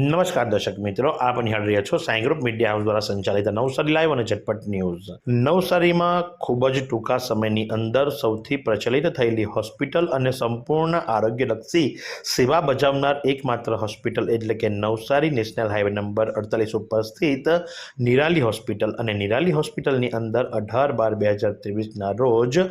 નમસ્કાર દર્શક મિત્રો, આપ નિહાળ રહ્યા છો સાઈ ગ્રુપ મીડિયા હાઉસ દ્વારા સંચાલિત નવસારી લાઈવ અને ઝટપટ ન્યૂઝ. નવસારીમાં ખૂબ જ ટૂંકા સમયની અંદર સૌથી પ્રચલિત થયેલી હોસ્પિટલ અને સંપૂર્ણ આરોગ્યલક્ષી સેવા બજાવનાર એકમાત્ર હોસ્પિટલ એટલે કે નવસારી નેશનલ હાઈવે નંબર અડતાલીસ ઉપર સ્થિત નિરાલી હોસ્પિટલ અને નિરાલી હોસ્પિટલની અંદર અઢાર બાર બે હજાર ત્રેવીસના રોજ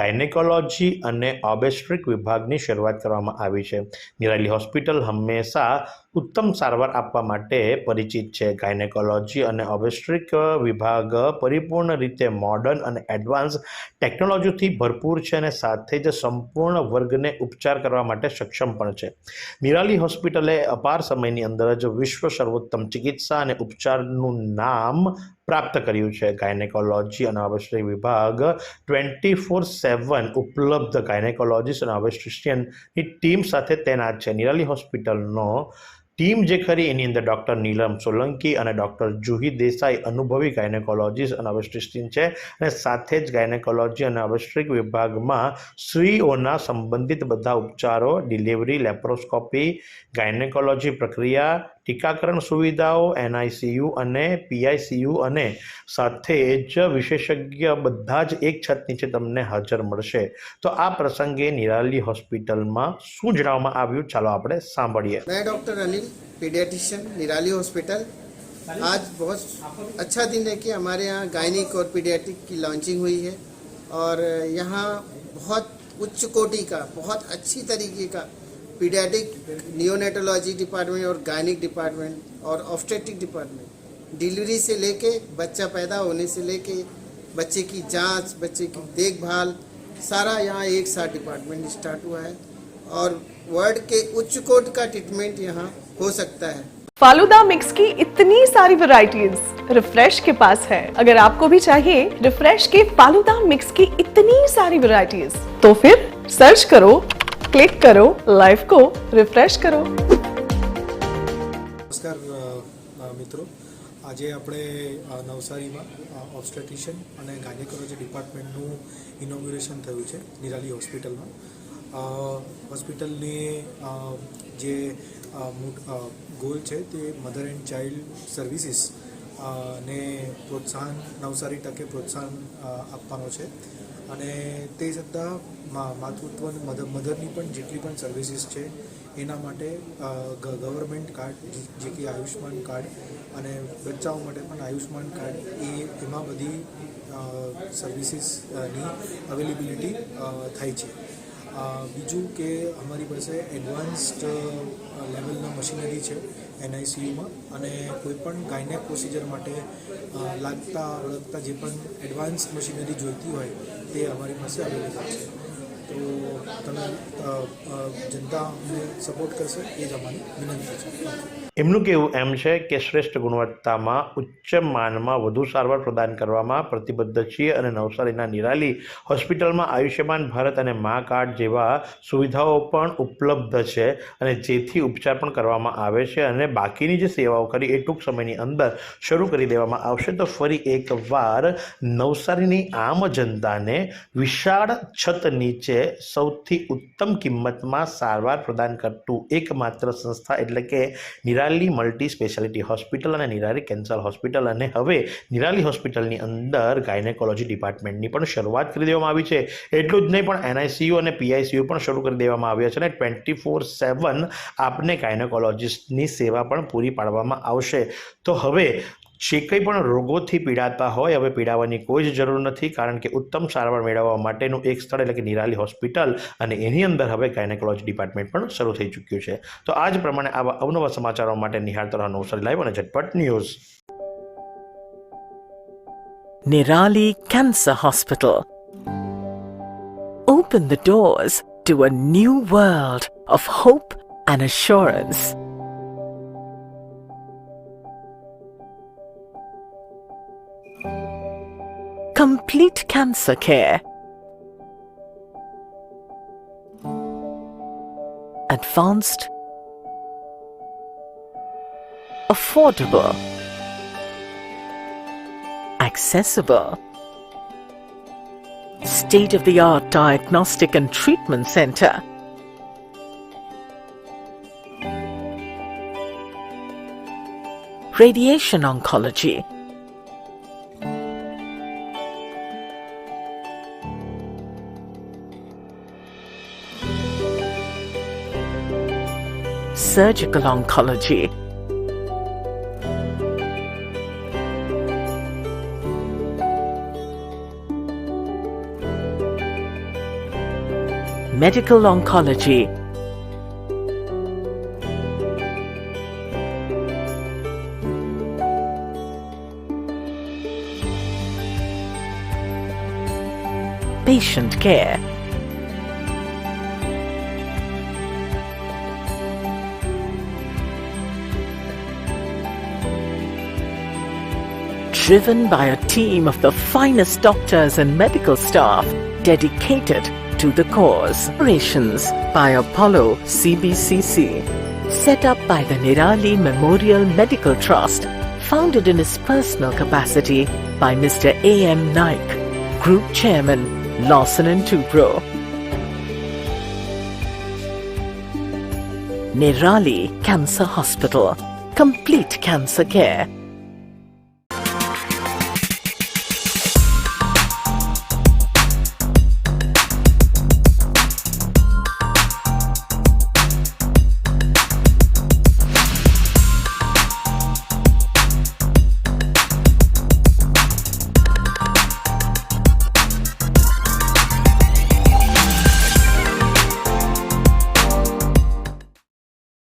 ગાયનેકોલોજી અને ઓબેસ્ટ્રિક વિભાગની શરૂઆત કરવામાં આવી છે. નિરાલી હોસ્પિટલ હંમેશા ઉત્તમ સારવાર આપવા માટે પરિચિત છે. ગાયનેકોલોજી અને ઓબેસ્ટ્રિક વિભાગ પરિપૂર્ણ રીતે મોડર્ન અને એડવાન્સ ટેકનોલોજીથી ભરપૂર છે અને સાથે જ સંપૂર્ણ વર્ગને ઉપચાર કરવા માટે સક્ષમ પણ છે. નિરાલી હોસ્પિટલે અપાર સમયની અંદર જ વિશ્વ સર્વોત્તમ ચિકિત્સા અને ઉપચારનું નામ પ્રાપ્ત કર્યું છે. ગાયનેકોલોજી અને ઓબેસ્ટ્રિક વિભાગ ટ્વેન્ટી ફોર સેવન ઉપલબ્ધ ગાયનેકોલોજીસ્ટ અને અવેસ્ટ્રિશિયનની ટીમ સાથે તૈનાત છે. નિરાલી હોસ્પિટલનો ટીમ જે ખરી એની અંદર ડૉક્ટર નીલમ સોલંકી અને ડૉક્ટર જુહી દેસાઈ, અનુભવી ગાયનેકોલોજીસ્ટ અને ઓબેસ્ટ્રિશિયન છે. અને સાથે જ ગાયનેકોલોજી અને ઓબેસ્ટ્રિક વિભાગમાં સ્ત્રીઓના સંબંધિત બધા ઉપચારો, ડિલિવરી, લેપ્રોસ્કોપી, ગાયનેકોલોજી પ્રક્રિયા ટીકાકરણ સુવિધાઓ એનઆઈસીયુ અને પીઆઈસીયુ અને સાથે જ વિશેષજ્ઞ બધા જ એક છત નીચે તમને હાજર મળશે તો આ પ્રસંગે નિરાલી હોસ્પિટલમાં શું જણાવવામાં આવ્યું ચાલો આપણે સાંભળીએ मैं doctor Anil paediatrician Nirali hospital आज बहुत अच्छा दिन है कि हमारे यहाँ गायनिक और पीडियाटिक की लॉन्चिंग हुई है और यहाँ बहुत उच्च कोटि का बहुत अच्छी तरीके का पीडियाटिक नियोनेटोलॉजी डिपार्टमेंट और गायनिक डिपार्टमेंट और ऑब्स्टेटिक डिपार्टमेंट डिलीवरी से लेके बच्चा पैदा होने से लेके बच्चे की जाँच, बच्चे की देखभाल, सारा यहाँ एक साथ डिपार्टमेंट स्टार्ट हुआ है और वर्ल्ड के उच्च कोट का ट्रीटमेंट यहाँ हो सकता है। फालूदा मिक्स की इतनी सारी वैरायटीज रिफ्रेश के पास है। अगर आपको भी चाहिए रिफ्रेश के फालूदा मिक्स की इतनी सारी वैरायटीज तो फिर सर्च करो क्लिक करो लाइफ को रिफ्रेश करो નમસ્કાર અ, અ, મિત્રો આજે આપણે અ, નવસારીમાં ઓબ્સ્ટેટિશિયન અને ગાયનેકોલોજી ડિપાર્ટમેન્ટનું ઇનોગ્યુરેશન થયું છે નિરાલી હોસ્પિટલમાં અ, હોસ્પિટલની અ, જે અ, મૂળ- અ, ગોલ છે તે મધર એન્ડ ચાઇલ્ડ સર્વિસીસ અ, ને પ્રોત્સાહન નવસારી તકે પ્રોત્સાહન અ, આપવાનો છે અને તે છતાં મા માતૃત્વ મધર મધરની પણ જેટલી પણ સર્વિસીસ છે, એના માટે ગવર્મેન્ટ કાર્ડ જે- કે આયુષ્માન કાર્ડ અને બચ્ચાઓ માટે પણ આયુષ્માન કાર્ડ એ, એમાં બધી સર્વિસીસની અવેલેબિલિટી થાય છે. બીજું કે અમારી પાસે એડવાન્સ્ડ લેવલના મશીનરી છે એનઆઈસીયુમાં અને કોઈપણ ગાયનેક પ્રોસિજર માટે લાગતા વળગતા જે પણ એડવાન્સ મશીનરી જોઈતી હોય તે અમારી પાસે અવેલેબલ છે. તો તમે જનતા અમને સપોર્ટ કરશે એ જ અમારી વિનંતી છે. એમનું કહેવું એમ છે કે શ્રેષ્ઠ ગુણવત્તામાં ઉચ્ચ માનમાં વધુ સારવાર પ્રદાન કરવામાં પ્રતિબદ્ધ છીએ અને નવસારીના નિરાલી હોસ્પિટલમાં આયુષ્યમાન ભારત અને મા કાર્ડ જેવા સુવિધાઓ પણ ઉપલબ્ધ છે અને જેથી ઉપચાર પણ કરવામાં આવે છે અને બાકીની જે સેવાઓ કરી એ ટૂંક સમયની અંદર શરૂ કરી દેવામાં આવશે. તો ફરી એકવાર નવસારીની આમ જનતાને વિશાળ છત નીચે સૌથી ઉત્તમ કિંમતમાં સારવાર પ્રદાન કરતું એકમાત્ર સંસ્થા એટલે કે નિરાલી મલ્ટી સ્પેશિયાલિટી હોસ્પિટલ અને નિરાલી કેન્સર હોસ્પિટલ અને હવે નિરાલી હોસ્પિટલની અંદર ગાયનેકોલોજી ડિપાર્ટમેન્ટની પણ શરૂઆત કરી દેવામાં આવી છે. એટલું જ નહીં, પણ એનઆઈસીયુ અને પીઆઈસીયુ પણ શરૂ કરી દેવામાં આવ્યા છે અને ટ્વેન્ટી ફોર સેવન આપને ગાયનેકોલોજીસ્ટની સેવા પણ પૂરી પાડવામાં આવશે. તો હવે જે કંઈ પણ રોગોથી પીડાતા હોય, હવે પીડાવાની કોઈ જ જરૂર નથી, કારણ કે ઉત્તમ સારવાર મેળવવા માટેનું એક સ્થળ એટલે કે નિરાલી હોસ્પિટલ અને એની અંદર હવે ગાયનેકોલોજી ડિપાર્ટમેન્ટ પણ શરૂ થઈ ચૂક્યું છે. તો આ જ પ્રમાણે આવા અવનવા સમાચારો માટે નિહાળતા રહો નવસારી લાઈવ અને ઝટપટ news. Nirali cancer hospital Open the doors to a new world of hope and assurance. Complete cancer care. Advanced. Affordable accessible. State of the art diagnostic and treatment center. radiation oncology, surgical oncology, medical oncology, patient care, driven by a team of the finest doctors and medical staff dedicated to the cause. Operations by Apollo CBCC. Set up by the Nirali Memorial Medical Trust, founded in his personal capacity by Mr. A.M. Naik, Group Chairman, Lawson and Tubro. Nirali Cancer Hospital. Complete cancer care